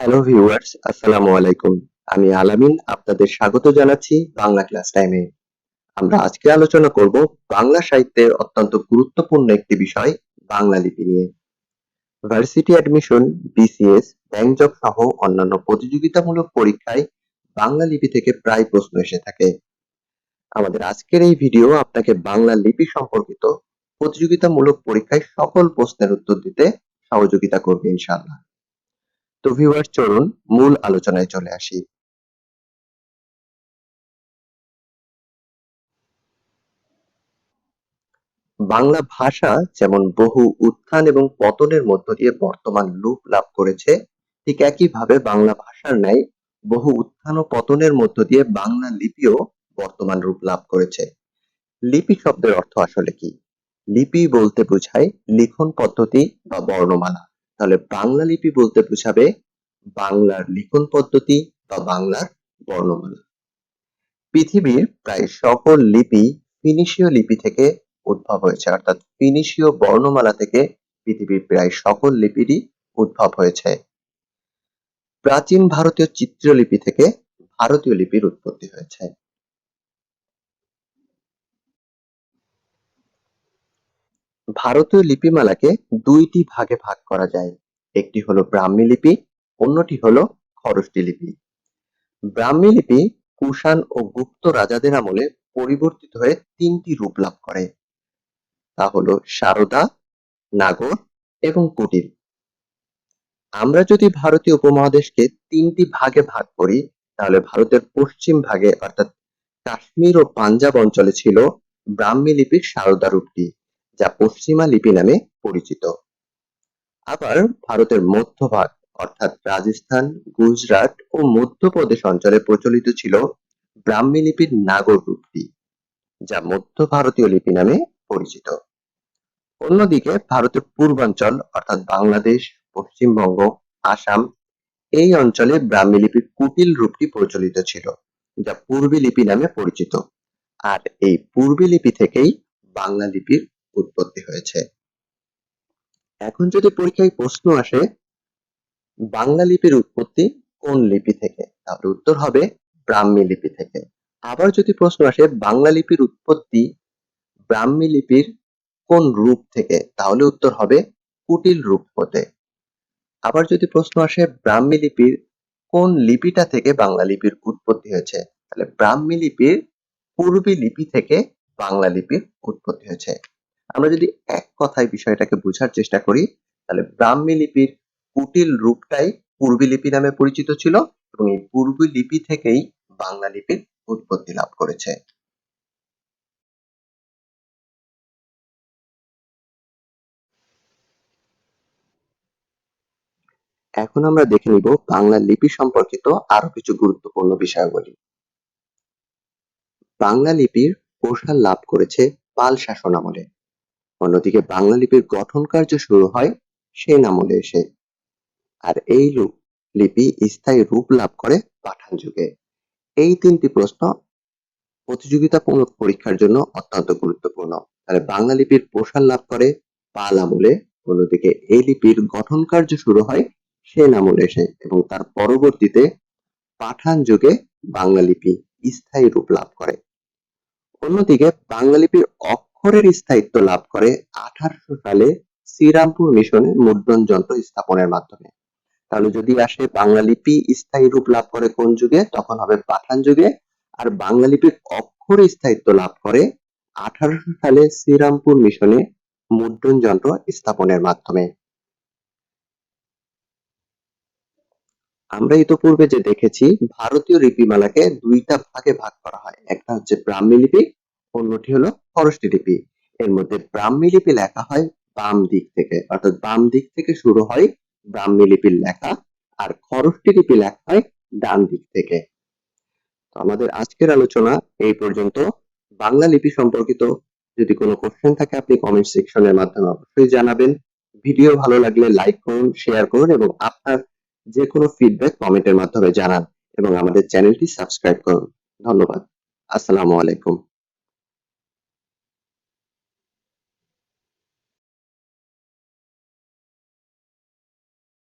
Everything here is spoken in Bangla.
হ্যালো ভিউয়ার্স আসসালামু আলাইকুম আমি আলামিন আপনাদের স্বাগত জানাচ্ছি বাংলা ক্লাস টাইমে আমরা আজকে আলোচনা করব বাংলা সাহিত্যের অত্যন্ত গুরুত্বপূর্ণ একটি বিষয়, বাংলা লিপি নিয়ে। Varsity admission BCS bank job সহ অন্যান্য প্রতিযোগিতামূলক পরীক্ষায় বাংলা লিপি থেকে প্রায় প্রশ্ন এসে থাকে। আমাদের আজকের এই ভিডিও আপনাকে বাংলা লিপি সম্পর্কিত প্রতিযোগিতামূলক পরীক্ষায় সকল প্রশ্নের উত্তর দিতে সহযোগিতা করবে, ইনশাআল্লাহ। তো ভিউয়ার চলুন মূল আলোচনায় চলে আসি। বাংলা ভাষা যেমন বহু উত্থান এবং পতনের মধ্য দিয়ে বর্তমান রূপ লাভ করেছে, ঠিক একইভাবে বাংলা ভাষার ন্যায় বহু উত্থান ও পতনের মধ্য দিয়ে বাংলা লিপিও বর্তমান রূপ লাভ করেছে। লিপি শব্দের অর্থ আসলে কি? লিপি বলতে বোঝায় লিখন পদ্ধতি বা বর্ণমালা। তাহলে বাংলা লিপি বলতে বোঝাবে বাংলার লিখন পদ্ধতি বা বাংলার বর্ণমালা। পৃথিবীর প্রায় সকল লিপি ফিনিশীয় লিপি থেকে উদ্ভব হয়েছে, অর্থাৎ ফিনিশীয় বর্ণমালা থেকে পৃথিবীর প্রায় সকল লিপিরই উদ্ভব হয়েছে। প্রাচীন ভারতীয় চিত্রলিপি থেকে ভারতীয় লিপির উৎপত্তি হয়েছে। ভারতীয় লিপিমালাকে দুইটি ভাগে ভাগ করা যায়। একটি হলো ব্রাহ্মী লিপি, অন্যটি হলো খরষ্টি লিপি। ব্রাহ্মী লিপি কুষাণ ও গুপ্ত রাজাদের আমলে পরিবর্তিত হয়ে তিনটি রূপ লাভ করে। তা হলো সারদা, নাগর এবং কুটির। আমরা যদি ভারতীয় উপমহাদেশকে তিনটি ভাগে ভাগ করি, তাহলে ভারতের পশ্চিম ভাগে অর্থাৎ কাশ্মীর ও পাঞ্জাব অঞ্চলে ছিল ব্রাহ্মী লিপির সারদা রূপটি। যা পশ্চিমা লিপি নামে পরিচিত। আবার ভারতের মধ্যভাগ, অর্থাৎ রাজস্থান, গুজরাট ও মধ্যপ্রদেশ অঞ্চলে প্রচলিত ছিল ব্রাহ্মী লিপির নাগর রূপটি, যা মধ্য ভারতীয় লিপি নামে পরিচিত। অন্যদিকে ভারতের পূর্বাঞ্চল, অর্থাৎ বাংলাদেশ, পশ্চিমবঙ্গ, আসাম, এই অঞ্চলে ব্রাহ্মী লিপির কুটিল রূপটি প্রচলিত ছিল, যা পূর্বী লিপি নামে পরিচিত। আর এই পূর্বী লিপি থেকেই বাংলা লিপির উৎপত্তি হয়েছে। এখন যদি পরীক্ষায় প্রশ্ন আসে, বাংলা লিপির উৎপত্তি কোন লিপি থেকে? তাহলে উত্তর হবে ব্রাহ্মী লিপি থেকে। আবার যদি প্রশ্ন আসে, বাংলা লিপির উৎপত্তি ব্রাহ্মী লিপির কোন রূপ থেকে? তাহলে উত্তর হবে কুটিল রূপ হতে। আবার যদি প্রশ্ন আসে, ব্রাহ্মী লিপির কোন লিপিটা থেকে বাংলা লিপির উৎপত্তি হয়েছে? তাহলে ব্রাহ্মী লিপির পূর্বী লিপি থেকে বাংলা লিপির উৎপত্তি হয়েছে। আমরা যদি এক কথায় বিষয়টাকে বোঝার চেষ্টা করি, তাহলে ব্রাহ্মী লিপির কুটিল রূপটাই পূর্বী লিপি নামে পরিচিত ছিল এবং এই পূর্বী লিপি থেকেই বাংলা লিপির উৎপত্তি লাভ করেছে। এখন আমরা দেখে নিব বাংলা লিপি সম্পর্কিত আরও কিছু গুরুত্বপূর্ণ বিষয়াবলী। বাংলা লিপির প্রসার লাভ করেছে পাল শাসন আমলে। অন্যদিকে বাংলা লিপির গঠন কার্য শুরু হয় সেন আমলে এসে। আর এই লিপি স্থায়ী রূপ লাভ করে পাঠান যুগে। এই তিনটি প্রশ্ন প্রতিযোগিতামূলক পরীক্ষার জন্য অত্যন্ত গুরুত্বপূর্ণ। তাহলে বাংলা লিপির প্রসার লাভ করে পাল আমলে অন্যদিকে এই লিপির গঠন কার্য শুরু হয় সেন আমলে এসে এবং তার পরবর্তীতে পাঠান যুগে বাংলা লিপি স্থায়ী রূপ লাভ করে। অন্যদিকে বাংলা লিপির অক্ষরের স্থায়িত্ব লাভ করে আঠারোশো সালে শ্রীরামপুর মিশনে মুদ্রণ যন্ত্র স্থাপনের মাধ্যমে। তাহলে যদি আসে বাংলা লিপি স্থায়ী রূপ লাভ করে কোন যুগে, তখন হবে পাঠান যুগে। আর বাংলা লিপির অক্ষর স্থায়িত্ব লাভ করে আঠারোশো সালে শ্রীরামপুর মিশনে মুদ্রণ যন্ত্র স্থাপনের মাধ্যমে। আমরা ইতোপূর্বে যে দেখেছি, ভারতীয় লিপিমালাকে দুইটা ভাগে ভাগ করা হয়। একটা হচ্ছে ব্রাহ্মী লিপি, অন্যটি হলো খরষ্টি লিপি। এর মধ্যে ব্রাহ্মী লিপি লেখা হয় বাম দিক থেকে। অর্থাৎ বাম দিক থেকে শুরু হয় ব্রাহ্মী লিপির লেখা আর খরষ্টি লিপি লেখা হয় ডান দিক থেকে। তো আমাদের আজকের আলোচনা এই পর্যন্ত। বাংলা লিপি সম্পর্কিত যদি কোনো কোশ্চেন থাকে, আপনি কমেন্ট সেকশনের মাধ্যমে অবশ্যই জানাবেন। ভিডিও ভালো লাগলে লাইক করুন শেয়ার করুন এবং আপনার যে কোনো ফিডব্যাক কমেন্টের মাধ্যমে জানান এবং আমাদের চ্যানেলটি সাবস্ক্রাইব করুন। ধন্যবাদ। আসসালামু আলাইকুম।